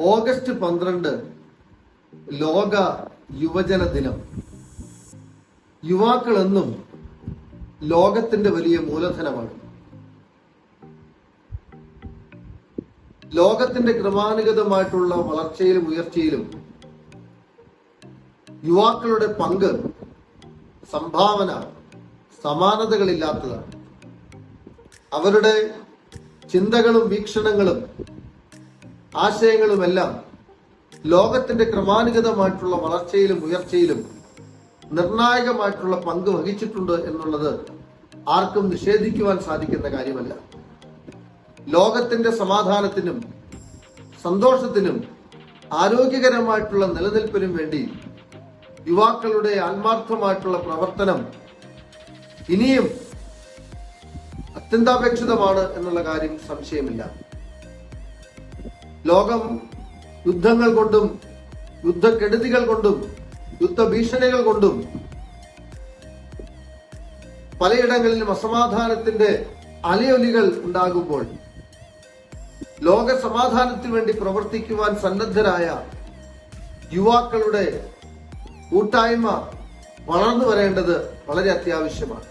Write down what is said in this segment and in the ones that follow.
August പന്ത്രണ്ട് ലോക യുവജന ദിനം. യുവാക്കൾ എന്നും ലോകത്തിന്റെ വലിയ മൂലധനമാണ്. ലോകത്തിന്റെ ക്രമാനുഗതമായിട്ടുള്ള വളർച്ചയിലും ഉയർച്ചയിലും യുവാക്കളുടെ പങ്ക് സംഭാവന സമാനതകളില്ലാത്തതാണ്. അവരുടെ ചിന്തകളും വീക്ഷണങ്ങളും ആശയങ്ങളുമെല്ലാം ലോകത്തിന്റെ ക്രമാനുഗതമായിട്ടുള്ള വളർച്ചയിലും ഉയർച്ചയിലും നിർണായകമായിട്ടുള്ള പങ്ക് വഹിച്ചിട്ടുണ്ട് എന്നുള്ളത് ആർക്കും നിഷേധിക്കുവാൻ സാധിക്കുന്ന കാര്യമല്ല. ലോകത്തിന്റെ സമാധാനത്തിനും സന്തോഷത്തിനും ആരോഗ്യകരമായിട്ടുള്ള നിലനിൽപ്പിനും വേണ്ടി യുവാക്കളുടെ ആത്മാർത്ഥമായിട്ടുള്ള പ്രവർത്തനം ഇനിയും അത്യന്താപേക്ഷിതമാണ് എന്നുള്ള കാര്യം സംശയമില്ല. ലോകം യുദ്ധങ്ങൾ കൊണ്ടും യുദ്ധക്കെടുതികൾ കൊണ്ടും യുദ്ധഭീഷണികൾ കൊണ്ടും പലയിടങ്ങളിലും അസമാധാനത്തിന്റെ അലയൊലികൾ ഉണ്ടാകുമ്പോൾ ലോക സമാധാനത്തിന് വേണ്ടി പ്രവർത്തിക്കുവാൻ സന്നദ്ധരായ യുവാക്കളുടെ കൂട്ടായ്മ വളർന്നു വരേണ്ടത് വളരെ അത്യാവശ്യമാണ്.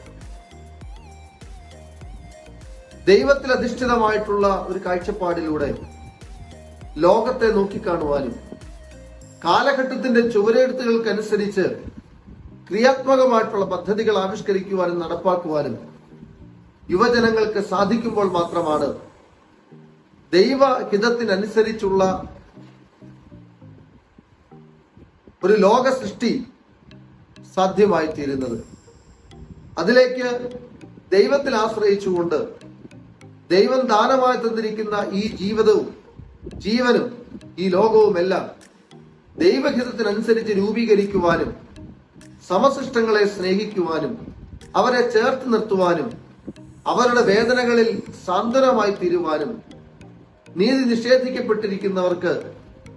ദൈവത്തിൽ അധിഷ്ഠിതമായിട്ടുള്ള ഒരു കാഴ്ചപ്പാടിലൂടെ ലോകത്തെ നോക്കിക്കാണുവാനും കാലഘട്ടത്തിന്റെ ചുവരെഴുത്തുകൾക്കനുസരിച്ച് ക്രിയാത്മകമായിട്ടുള്ള പദ്ധതികൾ ആവിഷ്കരിക്കുവാനും നടപ്പാക്കുവാനും യുവജനങ്ങൾക്ക് സാധിക്കുമ്പോൾ മാത്രമാണ് ദൈവഹിതത്തിനനുസരിച്ചുള്ള ഒരു ലോക സൃഷ്ടി സാധ്യമായി തീരുന്നത് അതിലേക്ക് ദൈവത്തിൽ ആശ്രയിച്ചുകൊണ്ട് ദൈവം ദാനമായി തന്നിരിക്കുന്ന ഈ ജീവിതവും ജീവനും ഈ ലോകവുമെല്ലാം ദൈവഹിതത്തിനനുസരിച്ച് രൂപീകരിക്കുവാനും സമസൃഷ്ടങ്ങളെ സ്നേഹിക്കുവാനും അവരെ ചേർത്ത് നിർത്തുവാനും അവരുടെ വേദനകളിൽ സാന്ത്വനമായി തീരുവാനും നീതി നിഷേധിക്കപ്പെട്ടിരിക്കുന്നവർക്ക്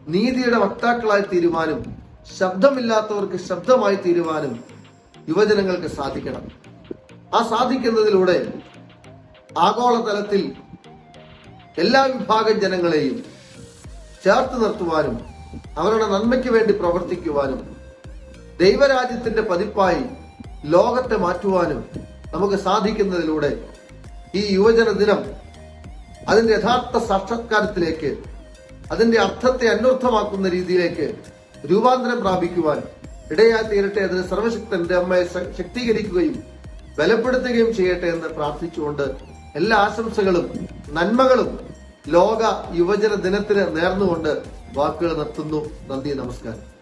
നീതിയുടെ വക്താക്കളായി തീരുവാനും ശബ്ദമില്ലാത്തവർക്ക് ശബ്ദമായി തീരുവാനും യുവജനങ്ങൾക്ക് സാധിക്കണം. ആ സാധിക്കുന്നതിലൂടെ ആഗോളതലത്തിൽ എല്ലാ വിഭാഗം ജനങ്ങളെയും ചേർത്ത് നിർത്തുവാനും അവരുടെ നന്മയ്ക്ക് വേണ്ടി പ്രവർത്തിക്കുവാനും ദൈവരാജ്യത്തിന്റെ പതിപ്പായി ലോകത്തെ മാറ്റുവാനും നമുക്ക് സാധിക്കുന്നതിലൂടെ ഈ യുവജന ദിനം അതിന്റെ യഥാർത്ഥ സാക്ഷാത്കാരത്തിലേക്ക് അതിന്റെ അർത്ഥത്തെ അന്വർത്ഥമാക്കുന്ന രീതിയിലേക്ക് രൂപാന്തരം പ്രാപിക്കുവാൻ ഇടയായി തീരട്ടെ അതിന് സർവശക്തന്റെ അമ്മയെ ശക്തീകരിക്കുകയും ബലപ്പെടുത്തുകയും ചെയ്യട്ടെ എന്ന് പ്രാർത്ഥിച്ചുകൊണ്ട് എല്ലാ ആശംസകളും നന്മകളും ലോക യുവജന ദിനത്തിന് നേർന്നുകൊണ്ട് വാക്കുകൾ നിർത്തുന്നു. നന്ദി നമസ്കാരം.